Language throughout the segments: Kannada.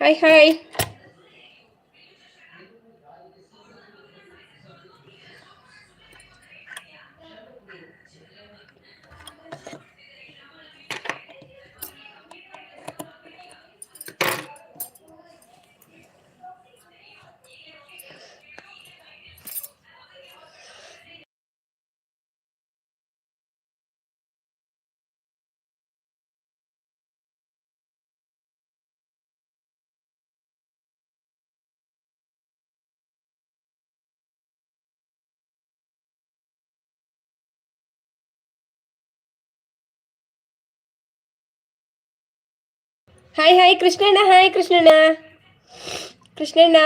ಹಾಯ್ ಹಾಯ್ ಹಾಯ್ ಹಾಯ್ ಕೃಷ್ಣಣ್ಣ ಹಾಯ್ ಕೃಷ್ಣಣ್ಣ ಕೃಷ್ಣಣ್ಣ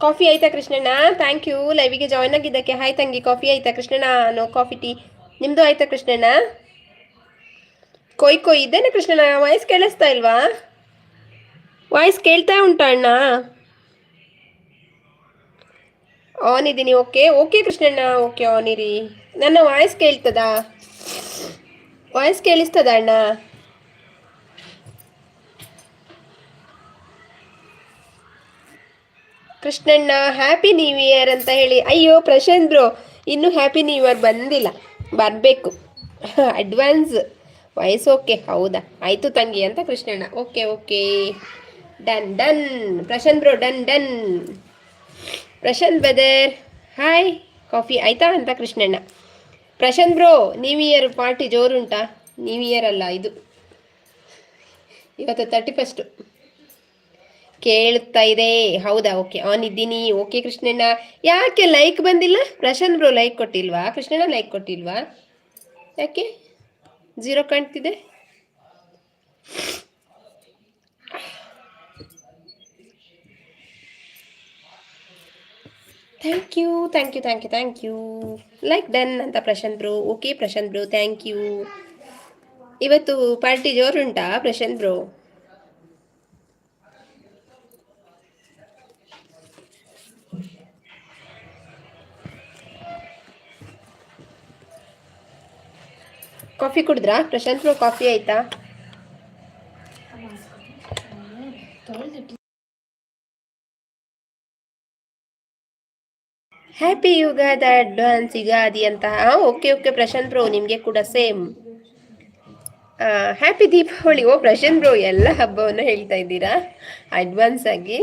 ಕಾಫಿ ಆಯ್ತಾ ಕೃಷ್ಣಣ್ಣ? ಥ್ಯಾಂಕ್ ಯು ಲೈವಿಗೆ ಜಾಯ್ನ್ ಆಗಿದ್ದಕ್ಕೆ ಹಾಯ್ ತಂಗಿ. ಕಾಫಿ ಆಯ್ತಾ ಕೃಷ್ಣಣ್ಣ? ನೋ ಕಾಫಿ ಟೀ ನಿಮ್ಮದು ಆಯ್ತಾ ಕೃಷ್ಣಣ್ಣ? ಕೊಯ್ ಕೊಯ್ ಇದ್ದೇನೆ ಕೃಷ್ಣಣ್ಣ. ವಾಯ್ಸ್ ಕೇಳಿಸ್ತಾ ಇಲ್ವಾ? ವಾಯ್ಸ್ ಕೇಳ್ತಾ ಉಂಟಾ ಅಣ್ಣ? ಆನ್ ಇದ್ದೀನಿ. ಓಕೆ ಓಕೆ ಕೃಷ್ಣಣ್ಣ. ಓಕೆ ಆನ್ ಇರಿ. ನನ್ನ ವಾಯ್ಸ್ ಕೇಳ್ತದಾ? ವಾಯ್ಸ್ ಕೇಳಿಸ್ತದ ಅಣ್ಣ? ಕೃಷ್ಣಣ್ಣ ಹ್ಯಾಪಿ ನ್ಯೂ ಇಯರ್ ಅಂತ ಹೇಳಿ, ಅಯ್ಯೋ ಪ್ರಶಾಂತ್ ಬ್ರೋ ಇನ್ನೂ ಹ್ಯಾಪಿ ನ್ಯೂ ಇಯರ್ ಬಂದಿಲ್ಲ, ಬರಬೇಕು. ಅಡ್ವಾನ್ಸ್ ವಯಸ್ಸು ಓಕೆ ಹೌದಾ? ಆಯಿತು ತಂಗಿ ಅಂತ Krishnanna okay okay done done Prashant bro done done Prashant brother hi coffee ಆಯ್ತಾ? ಅಂತ Krishnanna Prashant bro new year party ಜೋರುಂಟಾ new year ಅಲ್ಲ ಇದು. ಇವತ್ತು ತರ್ಟಿ ಫಸ್ಟು ಕೇಳ್ತಾ ಇದೆ. ಹೌದಾ? ಓಕೆ ಆನ್ ಇದ್ದೀನಿ. ಓಕೆ ಕೃಷ್ಣಣ್ಣ. ಯಾಕೆ ಲೈಕ್ ಬಂದಿಲ್ಲ? ಪ್ರಶಾಂತ್ ಬ್ರೋ ಲೈಕ್ ಕೊಟ್ಟಿಲ್ವಾ? ಕೃಷ್ಣಣ್ಣ ಲೈಕ್ ಕೊಟ್ಟಿಲ್ವಾ? ಯಾಕೆ? ಜೀರೋ ಕಾಣ್ತಿದೆ. Thank you thank you thank you thank you like done ಅಂತ Prashanth bro okay Prashanth bro thank you ಇವತ್ತು ಪಾರ್ಟಿ ಜೋರುಂಟಾ ಪ್ರಶಾಂತ್ ಬ್ರೋ ಕಾಫಿ ಕುಡಿದ್ರಾ? ಪ್ರಶಾಂತ್ ಕಾಫಿ ಆಯ್ತಾ? ಹ್ಯಾಪಿ ಯುಗಾದ ಅಡ್ವಾನ್ಸ್ ಯುಗಾದಿ ಅಂತ. ಓಕೆ ಓಕೆ ಪ್ರಶಾಂತ್ ಬ್ರೋ ನಿಮಗೆ ಕೂಡ ಸೇಮ್ ಹ್ಯಾಪಿ ದೀಪಾವಳಿ ಓ, ಪ್ರಶಾಂತ್ ಬ್ರೋ ಎಲ್ಲ ಹಬ್ಬವನ್ನು ಹೇಳ್ತಾ ಇದ್ದೀರಾ? ಅಡ್ವಾನ್ಸ್ ಆಗಿ.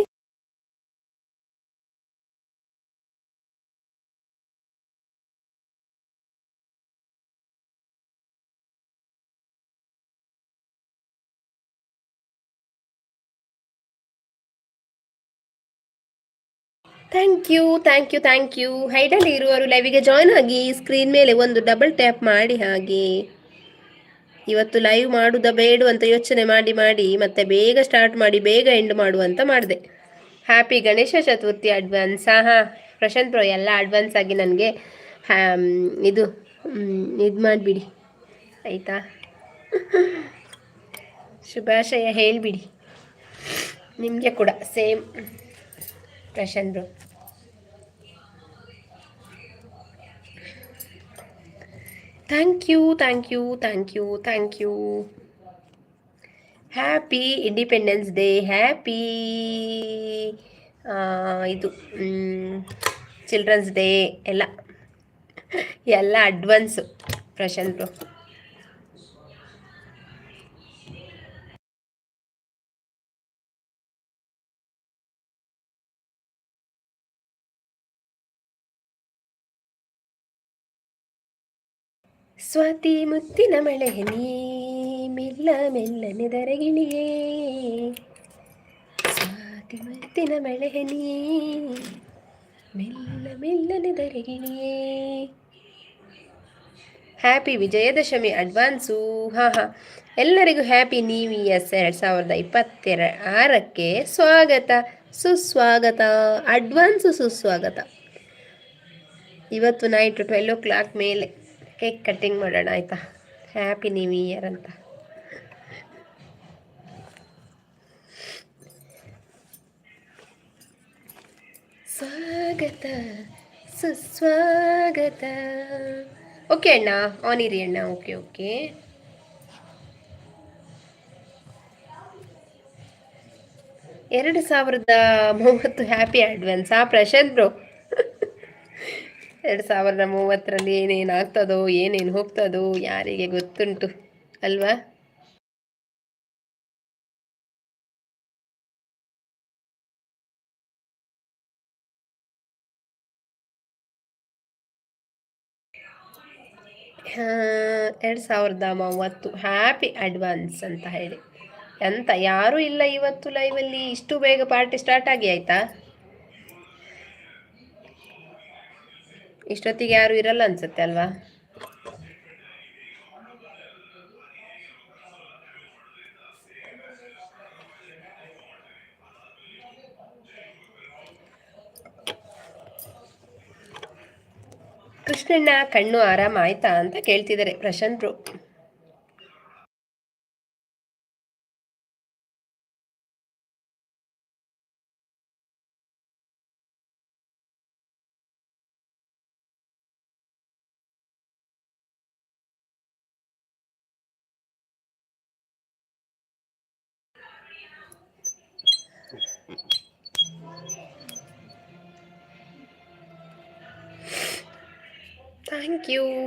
Thank you thank you thank you ಹೈಡಲ್ಲಿ ಇರುವವರು ಲೈವಿಗೆ ಜಾಯ್ನ್ ಆಗಿ ಸ್ಕ್ರೀನ್ ಮೇಲೆ ಒಂದು ಡಬಲ್ ಟ್ಯಾಪ್ ಮಾಡಿ ಹಾಗೆ. ಇವತ್ತು ಲೈವ್ ಮಾಡುದ ಬೇಡು ಅಂತ ಯೋಚನೆ ಮಾಡಿ ಮಾಡಿ, ಮತ್ತೆ ಬೇಗ ಸ್ಟಾರ್ಟ್ ಮಾಡಿ, ಬೇಗ ಎಂಡ್ ಮಾಡುವಂತ ಮಾಡಿದೆ. ಹ್ಯಾಪಿ ಗಣೇಶ ಚತುರ್ಥಿ ಅಡ್ವಾನ್ಸ್ ಹಾಂ ಹಾಂ ಪ್ರಶಾಂತ್ ಪ್ರೋ ಎಲ್ಲ ಅಡ್ವಾನ್ಸ್ ಆಗಿ ನನಗೆ ಇದು ಇದು ಮಾಡಿಬಿಡಿ. ಆಯಿತಾ? ಶುಭಾಶಯ ಹೇಳಿಬಿಡಿ. ನಿಮಗೆ ಕೂಡ same Prashant bro thank you thank you thank you thank you happy independence day happy ಇದು ಚಿಲ್ಡ್ರನ್ಸ್ ಡೇ ಎಲ್ಲ ಎಲ್ಲ ಅಡ್ವಾನ್ಸು ಪ್ರಶಾಂತ್ ಸ್ವಾತಿ ಮುತ್ತಿನ ಮಳೆ ಮೆಲ್ಲ ಮೆಲ್ಲನೆ ದರಗಿಣಿಯೇ ಸ್ವಾತಿ ಮುತ್ತಿನ ಮಳೆ ಮೆಲ್ಲ ಮೆಲ್ಲನೆ ದರಗಿಣಿಯೇ ಹ್ಯಾಪಿ ವಿಜಯದಶಮಿ ಅಡ್ವಾನ್ಸು. ಹಾಂ ಹಾಂ. ಎಲ್ಲರಿಗೂ ಹ್ಯಾಪಿ ನ್ಯೂ ಇಯರ್ಸ್ ಎರಡು ಸಾವಿರದ ಇಪ್ಪತ್ತೆರ ಆರಕ್ಕೆ ಸ್ವಾಗತ, ಸುಸ್ವಾಗತ, ಅಡ್ವಾನ್ಸು ಸುಸ್ವಾಗತ. ಇವತ್ತು ನೈಟ್ ಟ್ವೆಲ್ ಓ ಕ್ಲಾಕ್ ಮೇಲೆ. ಕೇಕ್ ಕಟ್ಟಿಂಗ್ ಮಾಡೋಣ, ಆಯಿತಾ? ಹ್ಯಾಪಿ ನ್ಯೂ ಇಯರ್ ಅಂತ. ಸ್ವಾಗತ, ಸುಸ್ವಾಗತ. ಓಕೆ ಅಣ್ಣ ಆನ್ ಇರಿ ಅಣ್ಣ. ಓಕೆ ಓಕೆ ಎರಡು ಸಾವಿರದ ಮೂವತ್ತು ಹ್ಯಾಪಿ ಅಡ್ವಾನ್ಸ್ ಆ ಪ್ರಶಾಂತ್ ಬ್ರೋ ಎರಡು ಸಾವಿರದ ಮೂವತ್ತರಲ್ಲಿ ಏನೇನು ಆಗ್ತದೋ ಏನೇನು ಹೋಗ್ತದೋ ಯಾರಿಗೆ ಗೊತ್ತುಂಟು, ಅಲ್ವಾ? ಎರಡು ಸಾವಿರದ ಮೂವತ್ತು. ಹ್ಯಾಪಿ ಅಡ್ವಾನ್ಸ್ ಅಂತ ಹೇಳಿ. ಎಂತ, ಯಾರೂ ಇಲ್ಲ ಇವತ್ತು ಲೈವಲ್ಲಿ ಇಷ್ಟು ಬೇಗ ಪಾರ್ಟಿ ಸ್ಟಾರ್ಟ್ ಆಗಿ ಆಯ್ತಾ? ಇಷ್ಟೊತ್ತಿಗೆ ಯಾರು ಇರಲ್ಲ ಅನ್ಸುತ್ತೆ ಅಲ್ವಾ? ಕೃಷ್ಣಣ್ಣ ಕಣ್ಣು ಆರಾಮ ಆಯ್ತಾ ಅಂತ ಕೇಳ್ತಿದ್ದಾರೆ ಪ್ರಶಾಂತ್ರು.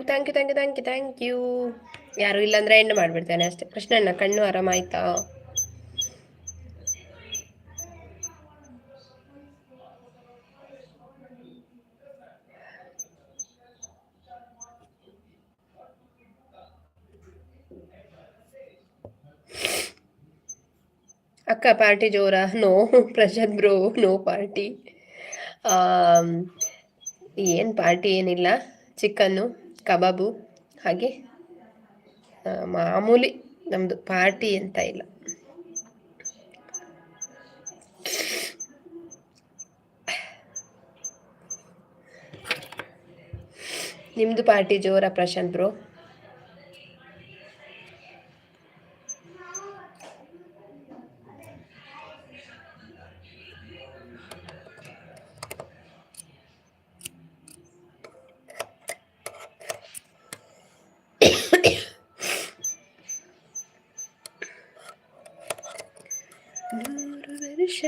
Thank you thank you thank you thank you ಯಾರು ಇಲ್ಲಾಂದ್ರೆ ಎಂಡ್ ಮಾಡಿಬಿಡ್ತೇನೆ ಅಷ್ಟೇ. ಕೃಷ್ಣಣ್ಣ, ಕಣ್ಣು ಆರಾಮಾಯ್ತಾ ಅಕ್ಕ ಪಾರ್ಟಿ ಜೋರ? No Prashanth bro no party ಏನು ಪಾರ್ಟಿ ಏನಿಲ್ಲ? ಚಿಕನ್ನು ಕಬಾಬು ಹಾಗೆ ಮಾಮೂಲಿ ನಮ್ಮದು ಪಾರ್ಟಿ ಅಂತ ಇಲ್ಲ. ನಿಮ್ಮದು ಪಾರ್ಟಿ ಜೋರ ಪ್ರಶಾಂತ್ ಬ್ರೋ ನೂರು ವರ್ಷ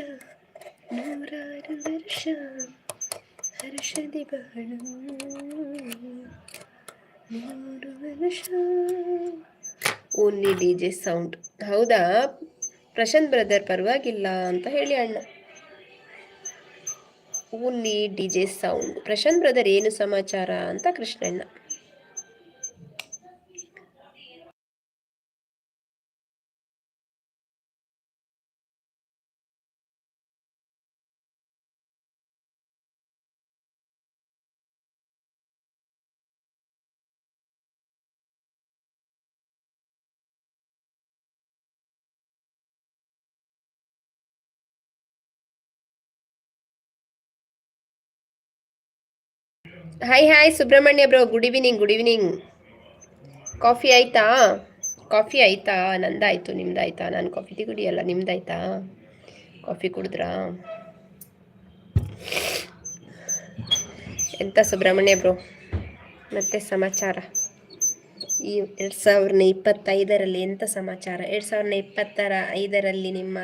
ನೂರಾರು ವರ್ಷ ಹರ್ಷದಿ ಬಾಳು ನೂರು ವರ್ಷ ಓನ್ಲಿ ಡಿ ಜೆ ಸೌಂಡ್ ಹೌದಾ? ಪ್ರಶಾಂತ್ ಬ್ರದರ್ ಪರವಾಗಿಲ್ಲ ಅಂತ ಹೇಳಿ ಅಣ್ಣ. Only D J sound Prashanth brother ಏನು ಸಮಾಚಾರ ಅಂತ Krishnanna. Hi hi Subrahmanya bro good evening good evening coffee ಆಯ್ತಾ? ಕಾಫಿ ಆಯ್ತಾ? ನಂದಾಯ್ತು, ನಿಮ್ದಾಯ್ತಾ? ನಾನು ಕಾಫಿ ಕುಡಿಯಲ್ಲ, ನಿಮ್ದಾಯ್ತಾ? ಕಾಫಿ ಕುಡಿದ್ರಾ? ಎಂತ ಸುಬ್ರಹ್ಮಣ್ಯ ಬ್ರೋ ಮತ್ತೆ ಸಮಾಚಾರ? ಈ ಎರಡು ಸಾವಿರದ ಇಪ್ಪತ್ತೈದರಲ್ಲಿ ಎಂಥ ಸಮಾಚಾರ? ಎರಡು ಸಾವಿರದ ಇಪ್ಪತ್ತರ ಐದರಲ್ಲಿ ನಿಮ್ಮ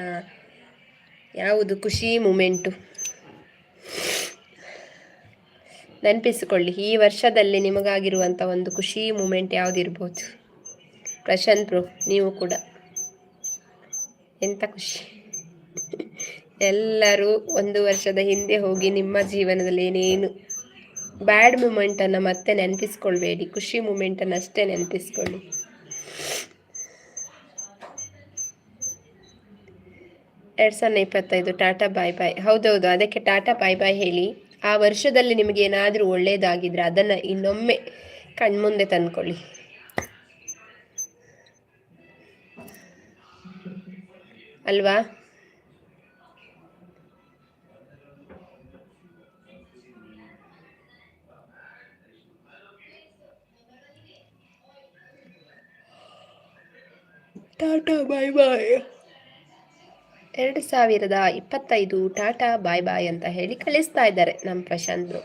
ಯಾವುದು ಖುಷಿ ಮೂಮೆಂಟು ನೆನಪಿಸಿಕೊಳ್ಳಿ, ಈ ವರ್ಷದಲ್ಲಿ ನಿಮಗಾಗಿರುವಂಥ ಒಂದು ಖುಷಿ ಮೂಮೆಂಟ್ ಯಾವುದಿರ್ಬೋದು? ಪ್ರಶಾಂತ್ ಬ್ರೋ, ನೀವು ಕೂಡ. ಎಂಥ ಖುಷಿ. ಎಲ್ಲರೂ ಒಂದು ವರ್ಷದ ಹಿಂದೆ ಹೋಗಿ ನಿಮ್ಮ ಜೀವನದಲ್ಲಿ ಏನೇನು ಬ್ಯಾಡ್ ಮೂಮೆಂಟನ್ನು ಮತ್ತೆ ನೆನಪಿಸ್ಕೊಳ್ಬೇಡಿ, ಖುಷಿ ಮೂಮೆಂಟನ್ನು ಅಷ್ಟೇ ನೆನಪಿಸ್ಕೊಳ್ಳಿ. ಎರಡು ಸಾವಿರದ ಇಪ್ಪತ್ತೈದು ಟಾಟಾ ಬಾಯ್ ಬಾಯ್. ಹೌದೌದು, ಅದಕ್ಕೆ ಟಾಟಾ ಬಾಯ್ ಬಾಯ್ ಹೇಳಿ. ಆ ವರ್ಷದಲ್ಲಿ ನಿಮಗೆ ಏನಾದರೂ ಒಳ್ಳೆಯದಾಗಿದ್ರೆ ಅದನ್ನು ಇನ್ನೊಮ್ಮೆ ಕಣ್ಮುಂದೆ ತಂದ್ಕೊಳ್ಳಿ. ಅಲ್ವಾ? ಟಾಟಾ ಬಾಯ್ ಬಾಯ್ ಎರಡು ಸಾವಿರದ ಇಪ್ಪತ್ತೈದು ಟಾಟಾ ಬಾಯ್ ಬಾಯ್ ಅಂತ ಹೇಳಿ ಕಳಿಸ್ತಾ ಇದ್ದಾರೆ ನಮ್ಮ ಪ್ರಶಾಂತರು.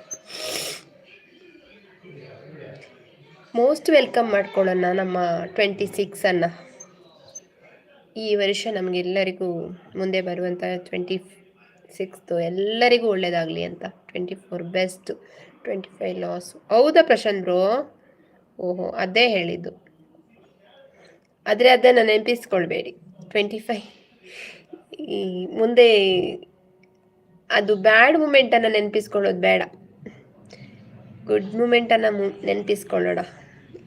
ಮೋಸ್ಟ್ ವೆಲ್ಕಮ್ ಮಾಡ್ಕೊಳ್ಳೋಣ ನಮ್ಮ ಟ್ವೆಂಟಿ ಸಿಕ್ಸನ್ನು ಈ ವರ್ಷ ನಮಗೆಲ್ಲರಿಗೂ ಮುಂದೆ ಬರುವಂಥ ಟ್ವೆಂಟಿ ಸಿಕ್ಸ್ತು ಎಲ್ಲರಿಗೂ ಒಳ್ಳೆಯದಾಗಲಿ ಅಂತ. Twenty four best, twenty five loss. ಹೌದಾ ಪ್ರಶಾಂತ್ ಓಹೋ, ಅದೇ ಹೇಳಿದ್ದು. ಆದರೆ ಅದನ್ನು ನೆನಪಿಸ್ಕೊಳ್ಬೇಡಿ. ಟ್ವೆಂಟಿ ಫೈವ್ ಈ ಮುಂದೆ ಅದು ಬ್ಯಾಡ್ ಮೂಮೆಂಟನ್ನು ನೆನಪಿಸ್ಕೊಳ್ಳೋದು ಬೇಡ. ಗುಡ್ ಮೂಮೆಂಟನ್ನು ಮು, ನೆನಪಿಸ್ಕೊಳ್ಳೋಣ,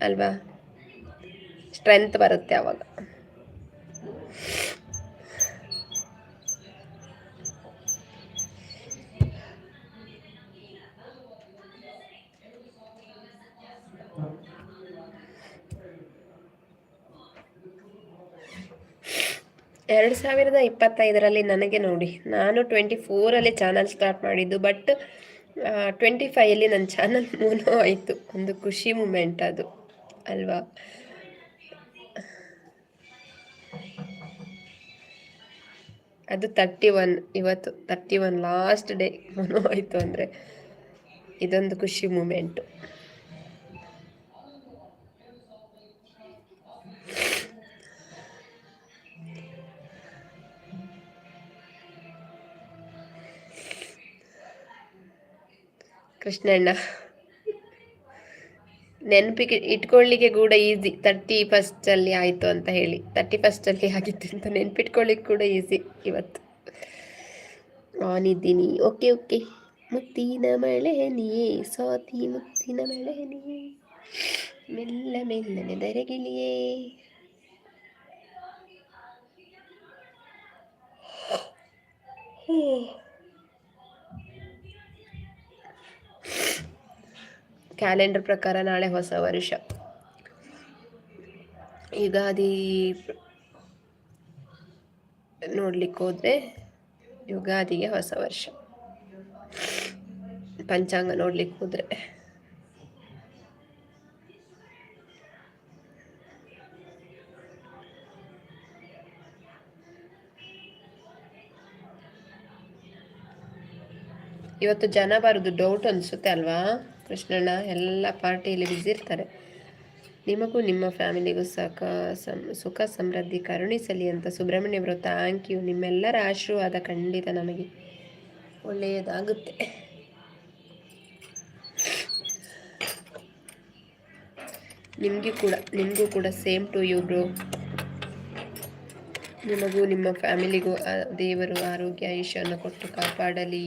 ಅಲ್ವಾ? ಸ್ಟ್ರೆಂತ್ ಬರುತ್ತೆ ಆವಾಗ ಎರಡು ಸಾವಿರದ ಇಪ್ಪತ್ತೈದರಲ್ಲಿ ನನಗೆ ನೋಡಿ. ನಾನು ಟ್ವೆಂಟಿ ಫೋರಲ್ಲಿ ಚಾನಲ್ ಸ್ಟಾರ್ಟ್ ಮಾಡಿದ್ದು ಬಟ್ ಟ್ವೆಂಟಿ ಫೈಯಲ್ಲಿ ನನ್ನ ಚಾನಲ್ ಮೂನೋ ಆಯಿತು. ಒಂದು ಖುಷಿ ಮೂಮೆಂಟ್ ಅದು. ಅಲ್ವಾ? ಅದು ತರ್ಟಿ ಒನ್ ಇವತ್ತು ತರ್ಟಿ ಒನ್ ಲಾಸ್ಟ್ ಡೇ ಮೂನೋ ಆಯಿತು ಅಂದರೆ. ಇದೊಂದು ಖುಷಿ ಮೂಮೆಂಟು ಕೃಷ್ಣಣ್ಣ. ನೆನಪಿಗೆ ಇಟ್ಕೊಳ್ಳಿಕ್ಕೆ ಕೂಡ ಈಸಿ ತರ್ಟಿ ಫಸ್ಟಲ್ಲಿ ಆಯಿತು ಅಂತ ಹೇಳಿ. ತರ್ಟಿ ಫಸ್ಟಲ್ಲಿ ಆಗಿತ್ತು ಅಂತ ನೆನ್ಪಿಟ್ಕೊಳ್ಳಿಕ್ಕೆ ಕೂಡ ಈಸಿ ಇವತ್ತು. ಆನ್ ಇದ್ದೀನಿ. ಓಕೆ ಓಕೆ ಮುತ್ತಿನ ಮಳೆ ನೀಯೇ ಸ್ವಾತಿ ಮುತ್ತಿನ ಮಳೆ ನೀಯೇ ಮೆಲ್ಲ ಮೆಲ್ಲನೆ ದರೆಗಿಳಿಯೇ ಹ್ಞೂ ಕ್ಯಾಲೆಂಡರ್ ಪ್ರಕಾರ ನಾಳೆ ಹೊಸ ವರ್ಷ. ಯುಗಾದಿ ನೋಡ್ಲಿಕ್ಕೆ ಹೋದ್ರೆ ಯುಗಾದಿಗೆ ಹೊಸ ವರ್ಷ. ಪಂಚಾಂಗ ನೋಡ್ಲಿಕ್ಕೆ ಹೋದರೆ. ಇವತ್ತು ಜನ ಬರೋದು ಡೌಟ್ ಅನಿಸುತ್ತೆ ಅಲ್ವಾ? ಕೃಷ್ಣಣ್ಣ, ಎಲ್ಲ ಪಾರ್ಟಿಯಲ್ಲಿ ಬಿಸಿ ಇರ್ತಾರೆ. ನಿಮಗೂ ನಿಮ್ಮ ಫ್ಯಾಮಿಲಿಗೂ ಸಾಕ, ಸಂ, ಸುಖ ಸಮೃದ್ಧಿ ಕರುಣಿಸಲಿ ಅಂತ ಸುಬ್ರಹ್ಮಣ್ಯ ಅವರು ಥ್ಯಾಂಕ್ ಯು ನಿಮ್ಮೆಲ್ಲರ ಆಶೀರ್ವಾದ ಖಂಡಿತ ನಮಗೆ ಒಳ್ಳೆಯದಾಗುತ್ತೆ. ನಿಮಗೂ ಕೂಡ ನಿಮಗೂ ಕೂಡ ಸೇಮ್ ಟು ಯು ಬ್ರೋ ನಿಮಗೂ, ನಿಮ್ಮ ಫ್ಯಾಮಿಲಿಗೂ ದೇವರು ಆರೋಗ್ಯ ಆಯುಷ್ಯವನ್ನು ಕೊಟ್ಟು ಕಾಪಾಡಲಿ.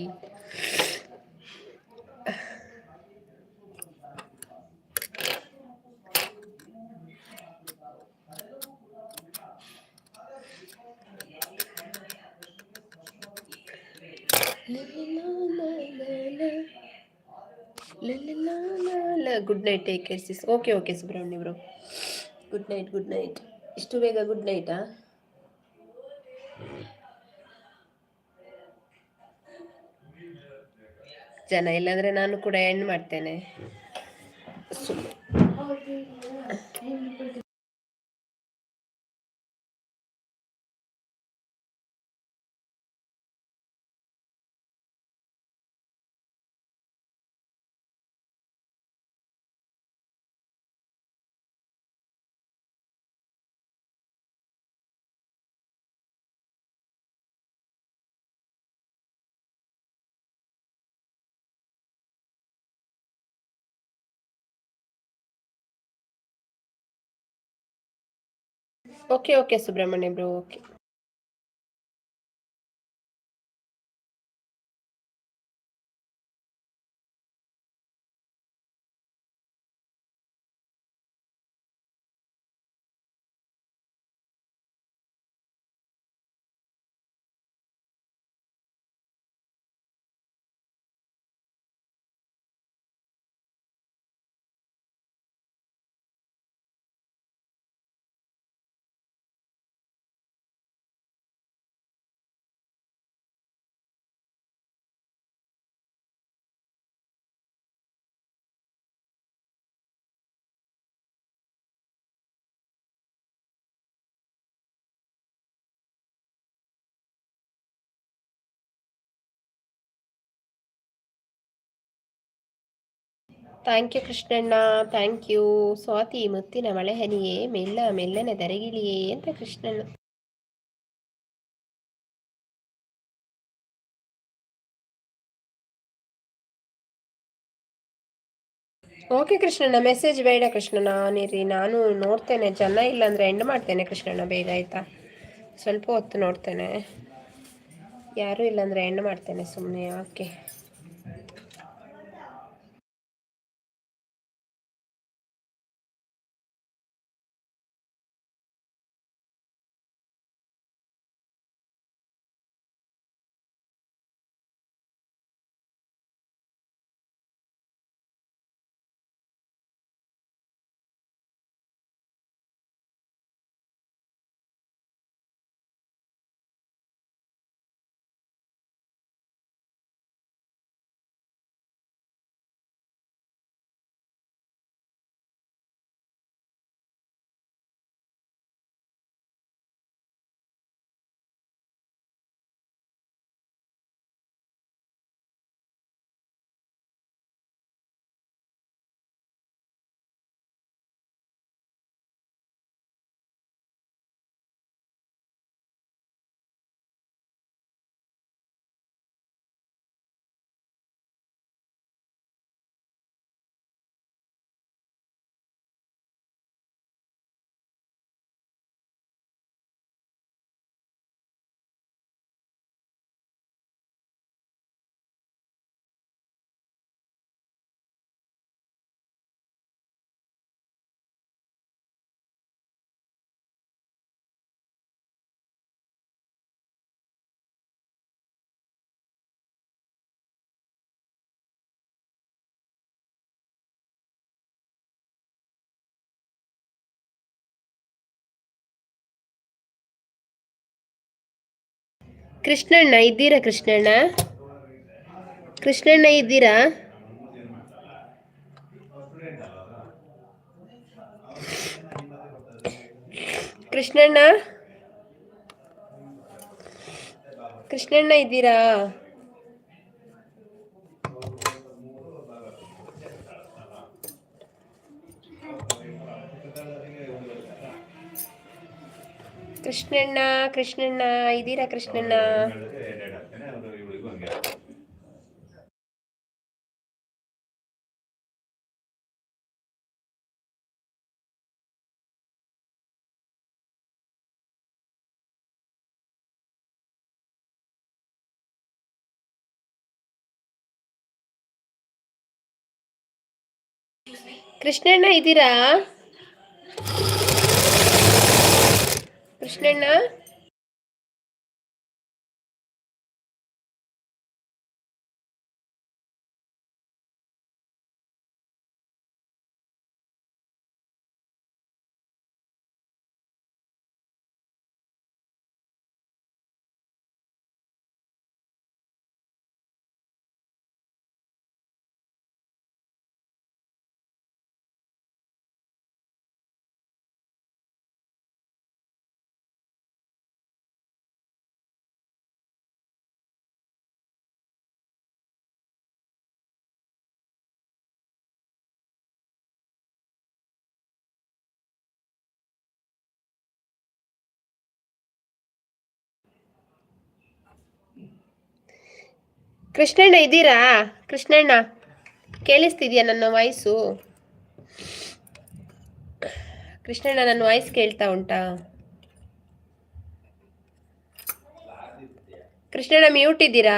Good night take care sis okay okay Subrahmanya bro good night good night ಇಷ್ಟು ಬೇಗ ಗುಡ್ ನೈಟಾ ಜನ ಇಲ್ಲಾಂದ್ರೆ ನಾನು ಕೂಡ ಎಂಡ್ ಮಾಡ್ತೇನೆ okay okay Subrahmanya bro okay thank you Krishnanna, thank you. ಸ್ವಾತಿ, ಮುತ್ತಿನ ಮಳೆಹನಿಯೇ, ಮೆಲ್ಲ ಮೆಲ್ಲನೆ തരകിളിയെ ಅಂತ ಕೃಷ್ಣಣ್ಣ. ಓಕೆ ಕೃಷ್ಣಣ್ಣ ಮೆಸೇಜ್ ಬೇಡ ಕೃಷ್ಣಣ್ಣ, ನೀರಿ, ನಾನು ನೋಡ್ತೇನೆ. ಜನ ಇಲ್ಲ ಎಂಡ್ ಮಾಡ್ತೇನೆ ಕೃಷ್ಣಣ್ಣ ಬೇಗ, ಆಯ್ತಾ? ಸ್ವಲ್ಪ ಹೊತ್ತು ನೋಡ್ತೇನೆ. ಯಾರು ಇಲ್ಲಾಂದ್ರೆ ಎಂಡ್ ಮಾಡ್ತೇನೆ ಸುಮ್ಮನೆ ಓಕೆ ಕೃಷ್ಣಣ್ಣ ಇದ್ದೀರಾ ಕೃಷ್ಣಣ್ಣ? ಕೃಷ್ಣಣ್ಣ ಇದ್ದೀರಾ? ಕೃಷ್ಣಣ್ಣ? ಕೃಷ್ಣಣ್ಣ ಇದ್ದೀರಾ? ಕೃಷ್ಣಣ್ಣ ಕೃಷ್ಣಣ್ಣ ಇದ್ದೀರಾ ಕೃಷ್ಣಣ್ಣ? ಕೃಷ್ಣಣ್ಣ ಇದ್ದೀರಾ? ಕೃಷ್ಣಣ್ಣ ಕೃಷ್ಣಣ್ಣ ಇದ್ದೀರಾ? ಕೃಷ್ಣಣ್ಣ, ಕೇಳಿಸ್ತಿದ್ಯಾ ನನ್ನ ವಾಯ್ಸು ಕೃಷ್ಣಣ್ಣ, ನನ್ನ ವಾಯ್ಸ್ ಕೇಳ್ತಾ ಉಂಟಾ? ಕೃಷ್ಣಣ್ಣ ಮ್ಯೂಟ್ ಇದ್ದೀರಾ?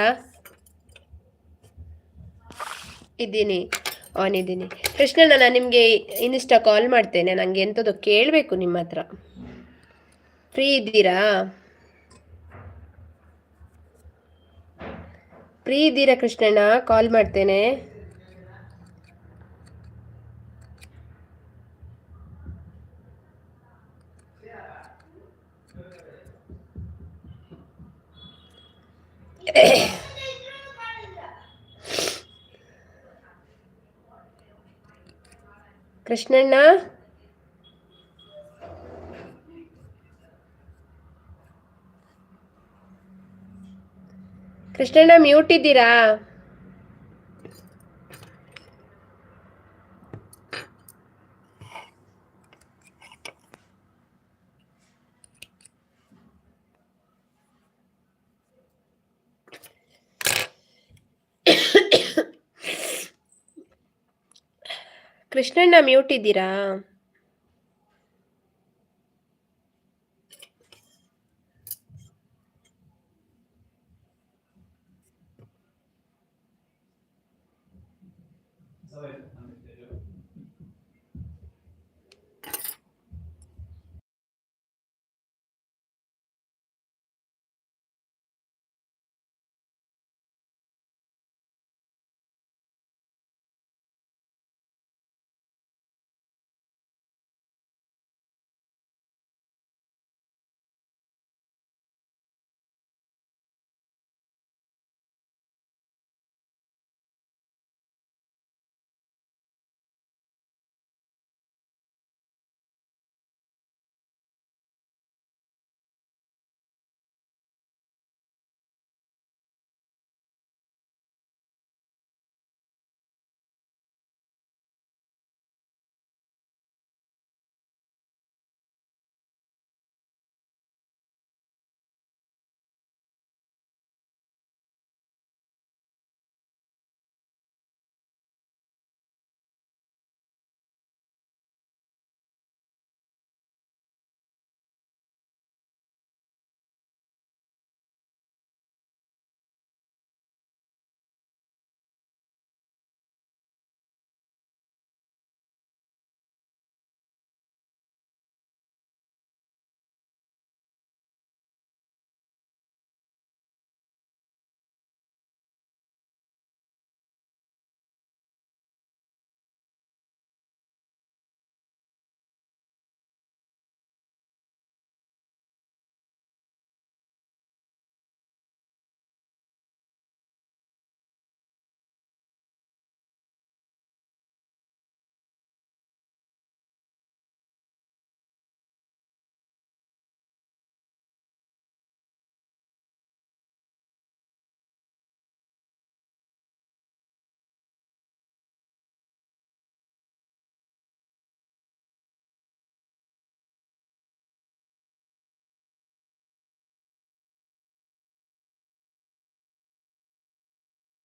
ಇದ್ದೀನಿ ಆನ್ ಇದ್ದೀನಿ. ಕೃಷ್ಣಣ್ಣ, ನಾನು ನಿಮಗೆ ಇನ್ನಿಷ್ಟ ಕಾಲ್ ಮಾಡ್ತೇನೆ. ನನಗೆ ಎಂಥದ್ದು ಕೇಳಬೇಕು ನಿಮ್ಮ ಹತ್ರ. ಫ್ರೀ ಇದ್ದೀರಾ? ಫ್ರೀ ಇದ್ದೀರಾ ಕೃಷ್ಣಣ್ಣ ಕಾಲ್ ಮಾಡ್ತೇನೆ. ಕೃಷ್ಣಣ್ಣ? ಕೃಷ್ಣಣ್ಣ ಮ್ಯೂಟ್ ಇದ್ದೀರಾ? ಕೃಷ್ಣಣ್ಣ ಮ್ಯೂಟ್ ಇದ್ದೀರಾ?